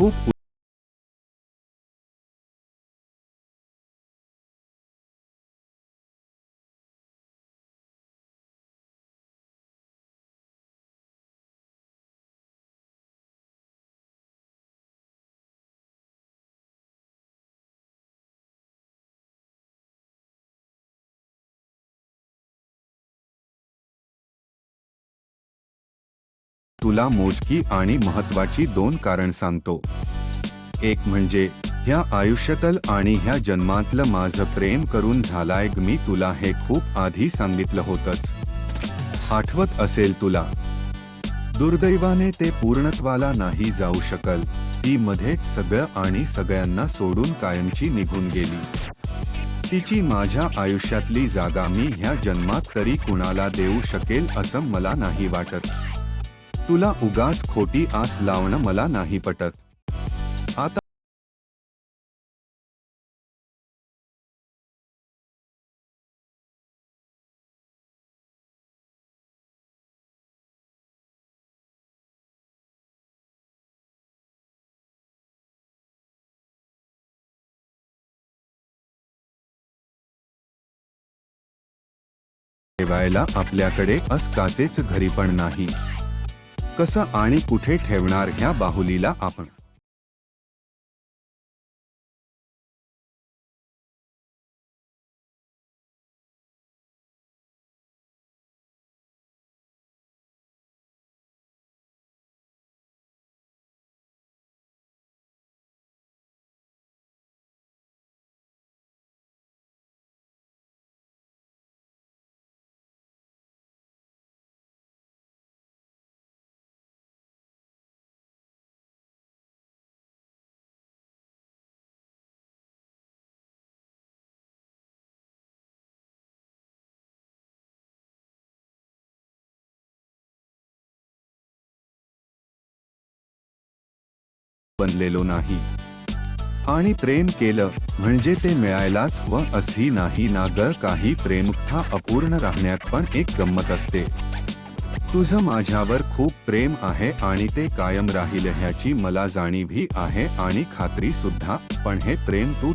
खूप तुला मोजकी आणि महत्वाची दोन कारण सांगतो. एक म्हणजे ह्या आयुष्यातल आणि ह्या जन्मातलं माझं प्रेम करून झालाय मी तुला हे खूप आधी सांगितलं होतंच. आठवत असेल तुला? दुर्दैवाने ते पूर्णत्वाला नाही जाऊ शकल. ती मध्येच सगळं आणि सगळ्यांना सोडून कायमची निघून गेली. तिची माझ्या आयुष्यातली जागा मी ह्या जन्मात तरी कुणाला देऊ शकेल असं मला नाही वाटत. तुला उगाच खोटी आस लावणं मला नाही पटत. आता ठेवायला आपल्याकडे असकाचेच घरी पण नाही. कसं आणि कुठे ठेवणार ह्या बाहुलीला आपण? बनलेलो नाही. आणि प्रेम केलं म्हणजे ते मिळायलाच व असही नाही ना ग काही प्रेमठा अपूर्ण राहण्यात पण एक गंमत असते. तुझं माझ्यावर खूप प्रेम आहे आणि ते कायम राहील ह्याची मला जाणीवही आहे आणि खात्री सुद्धा पण हे प्रेम तू